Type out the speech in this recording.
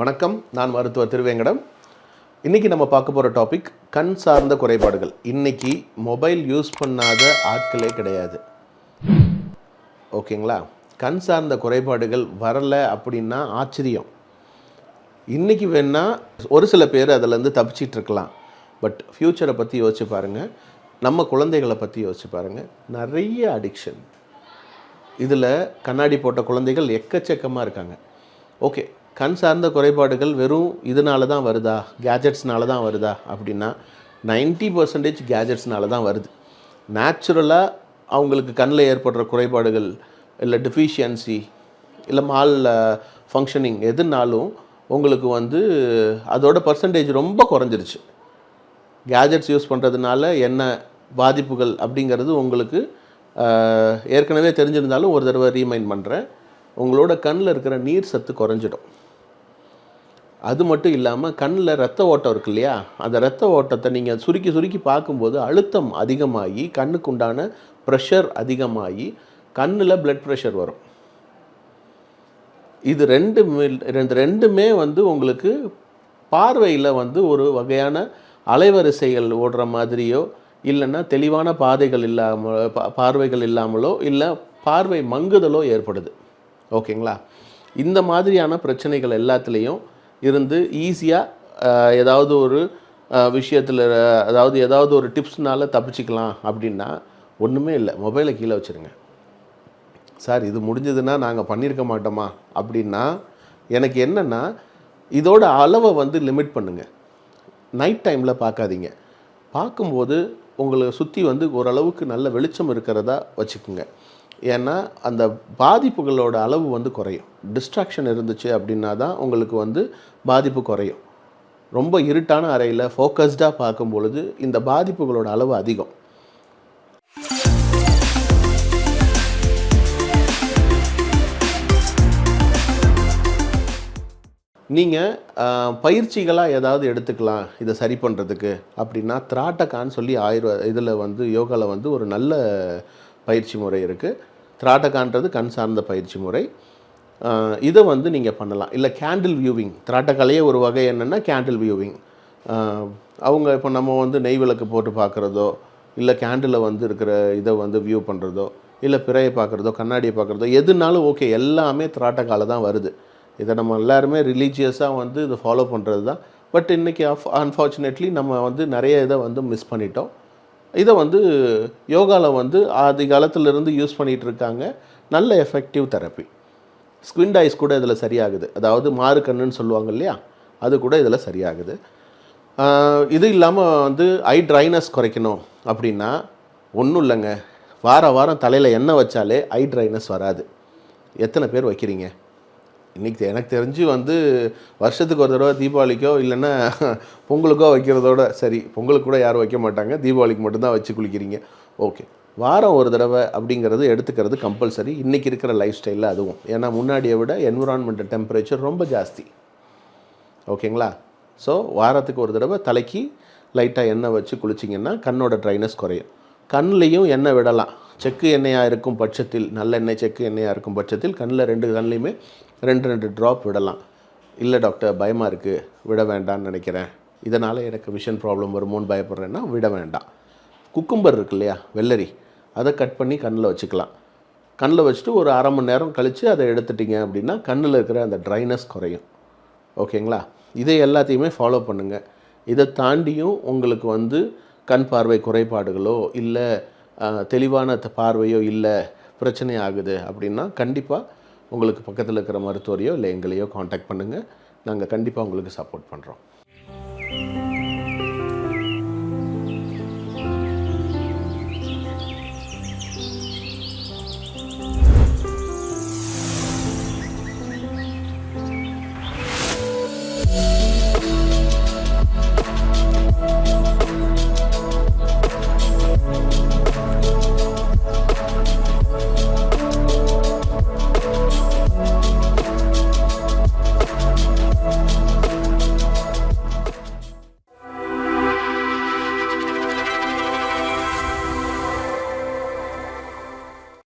வணக்கம். நான் மருத்துவர் திருவேங்கடம். இன்றைக்கி நம்ம பார்க்க போகிற டாபிக் கண் சார்ந்த குறைபாடுகள். இன்றைக்கி மொபைல் யூஸ் பண்ணாத ஆட்களே கிடையாது. ஓகேங்களா? கண் சார்ந்த குறைபாடுகள் வரலை அப்படின்னா ஆச்சரியம். இன்றைக்கி வேணால் ஒரு சில பேர் அதிலேருந்து தப்பிச்சிட்டு இருக்கலாம். பட் ஃப்யூச்சரை பற்றி யோசிச்சு பாருங்கள் நம்ம குழந்தைகளை பற்றி யோசிச்சு பாருங்கள் நிறைய அடிக்ஷன் இதில் கண்ணாடி போட்ட குழந்தைகள் எக்கச்சக்கமாக இருக்காங்க. ஓகே கண் சார்ந்த குறைபாடுகள் வெறும் இதனால தான் வருதா? கேஜெட்ஸ்னால தான் வருதா? அப்படின்னா 90% பர்சன்டேஜ் கேஜெட்ஸ்னால தான் வருது நேச்சுரலாக அவங்களுக்கு கண்ணில் ஏற்படுற குறைபாடுகள் இல்லை டெஃபிஷியன்சி இல்லை மால் ஃபங்க்ஷனிங் எதுனாலும் உங்களுக்கு வந்து அதோட பர்சன்டேஜ் ரொம்ப குறைஞ்சிருச்சு. கேஜெட்ஸ் யூஸ் பண்ணுறதுனால என்ன பாதிப்புகள் அப்படிங்கிறது உங்களுக்கு ஏற்கனவே தெரிஞ்சிருந்தாலும் ஒரு தடவை ரீமைண்ட் பண்ணுறேன் உங்களோட கண்ணில் இருக்கிற நீர் சத்து குறைஞ்சிடும். அது மட்டும் இல்லாமல் கண்ணில் ரத்த ஓட்டம் இருக்கு இல்லையா? அந்த ரத்த ஓட்டத்தை நீங்கள் சுருக்கி சுருக்கி பார்க்கும்போது அழுத்தம் அதிகமாகி கண்ணுக்கு உண்டான ப்ரெஷர் அதிகமாகி கண்ணில் பிளட் ப்ரெஷர் வரும். இது ரெண்டு ரெண்டு ரெண்டுமே வந்து உங்களுக்கு பார்வையில் வந்து ஒரு வகையான அலைவரிசைகள் ஓடுற மாதிரியோ இல்லைன்னா தெளிவான பாதைகள் இல்லாமல் பார்வைகள் இல்லாமலோ இல்லை பார்வை மங்குதலோ ஏற்படுது. ஓகேங்களா? இந்த மாதிரியான பிரச்சனைகள் எல்லாத்துலேயும் இருந்து ஈஸியாக ஏதாவது ஒரு விஷயத்தில் அதாவது ஏதாவது ஒரு டிப்ஸ்னால தப்பிச்சுக்கலாம் அப்படின்னா ஒன்றுமே இல்லை. மொபைலை கீழே வச்சுருங்க. சார் இது முடிஞ்சதுன்னா நாங்கள் பண்ணியிருக்க மாட்டோமா? அப்படின்னா எனக்கு என்னென்னா இதோட அளவை வந்து லிமிட் பண்ணுங்கள் நைட் டைமில் பார்க்காதீங்க. பார்க்கும்போது உங்களை சுற்றி வந்து ஓரளவுக்கு நல்ல வெளிச்சம் இருக்கிறதா வச்சுக்கோங்க. ஏன்னா அந்த பாதிப்புகளோட அளவு வந்து குறையும். டிஸ்ட்ராக்ஷன் இருந்துச்சு அப்படின்னா தான் உங்களுக்கு வந்து பாதிப்பு குறையும். ரொம்ப இருட்டான அறையில் ஃபோக்கஸ்டாக பார்க்கும் பொழுது இந்த பாதிப்புகளோட அளவு அதிகம். நீங்கள் பயிற்சிகளாக ஏதாவது எடுத்துக்கலாம் இதை சரி பண்ணுறதுக்கு அப்படின்னா திராட்டக்கான்னு சொல்லி ஆயுர்வே இதில் வந்து யோகாவில் வந்து ஒரு நல்ல பயிற்சி முறை இருக்குது திராட்டகான்றது கண் சார்ந்த பயிற்சி முறை. இதை வந்து நீங்கள் பண்ணலாம். இல்லை கேண்டில் வியூவிங் திராட்டக்காலையே ஒரு வகை என்னென்னா கேண்டில் வியூவிங் அவங்க இப்போ நம்ம வந்து நெய் விளக்கு போட்டு பார்க்குறதோ இல்லை கேண்டில் வந்து இருக்கிற இதை வந்து வியூ பண்ணுறதோ இல்லை பிறையை பார்க்குறதோ கண்ணாடியை பார்க்குறதோ எதுனாலும் ஓகே எல்லாமே திராட்டக்கால தான் வருது. இதை நம்ம எல்லாருமே ரிலீஜியஸாக வந்து இதை ஃபாலோ பண்ணுறது தான் பட் இன்றைக்கி அஃப் அன்ஃபார்ச்சுனேட்லி நம்ம வந்து நிறைய இதை வந்து மிஸ் பண்ணிட்டோம். இதை வந்து யோகாவில் வந்து ஆதி காலத்திலிருந்து யூஸ் பண்ணிகிட்டு இருக்காங்க நல்ல எஃபெக்டிவ் தெரப்பி. ஸ்குவிண்ட் ஐஸ் கூட இதில் சரியாகுது. அதாவது மாறு கண்ணுன்னு சொல்லுவாங்க இல்லையா? அது கூட இதில் சரியாகுது. இது இல்லாமல் வந்து ஐ ட்ரைனஸ் குறைக்கணும் அப்படின்னா ஒன்றும் இல்லைங்க. வார வாரம் தலையில் எண்ணெய் வச்சாலே ஐ ட்ரைனஸ் வராது. எத்தனை பேர் வைக்கிறீங்க? இன்றைக்கி எனக்கு தெரிஞ்சு வந்து வருஷத்துக்கு ஒரு தடவை தீபாவளிக்கோ இல்லைன்னா பொங்கலுக்கோ வைக்கிறதோட சரி பொங்கலுக்கு கூட யாரும் வைக்க மாட்டாங்க. தீபாவளிக்கு மட்டும்தான் வச்சு குளிக்கிறீங்க. ஓகே. வாரம் ஒரு தடவை அப்படிங்கிறது எடுத்துக்கிறது கம்பல்சரி. இன்றைக்கி இருக்கிற லைஃப் ஸ்டைலில் அதுவும். ஏன்னா முன்னாடியை விட என்விரான்மெண்ட் டெம்பரேச்சர் ரொம்ப ஜாஸ்தி. ஓகேங்களா? ஸோ வாரத்துக்கு ஒரு தடவை தலைக்கு லைட்டாக எண்ணெய் வச்சு குளிச்சிங்கன்னா கண்ணோட ட்ரைனஸ் குறையும். கண்லேயும் எண்ணெய் விடலாம். செக்கு எண்ணெயாக இருக்கும் பட்சத்தில் நல்லெண்ணெய் செக்கு எண்ணெயாக இருக்கும் பட்சத்தில் கண்ணில் ரெண்டு கண்லேயுமே ரெண்டு ரெண்டு ட்ராப் விடலாம். இல்லை டாக்டர் பயமாக இருக்குது விட வேண்டாம்னு நினைக்கிறேன். இதனால் எனக்கு விஷன் ப்ராப்ளம் வருமோன்னு பயப்படுறேன்னா விட வேண்டாம். குக்கும்பர் இருக்கு இல்லையா? வெள்ளரி. அதை கட் பண்ணி கண்ணில் வச்சுக்கலாம். கண்ணில் வச்சுட்டு ஒரு அரை மணி நேரம் கழித்து அதை எடுத்துட்டிங்க அப்படின்னா கண்ணில் இருக்கிற அந்த ட்ரைனஸ் குறையும். ஓகேங்களா? இதை எல்லாத்தையுமே ஃபாலோ பண்ணுங்கள் இதை தாண்டியும் உங்களுக்கு வந்து கண் பார்வை குறைபாடுகளோ இல்லை தெளிவான பார்வையோ இல்லை பிரச்சனை ஆகுது அப்படின்னா கண்டிப்பாக உங்களுக்கு பக்கத்தில் இருக்கிற மருத்துவரையோ இல்லை எங்களையோ காண்டாக்ட் பண்ணுங்கள் நாங்கள் கண்டிப்பாக உங்களுக்கு சப்போர்ட் பண்ணுறோம்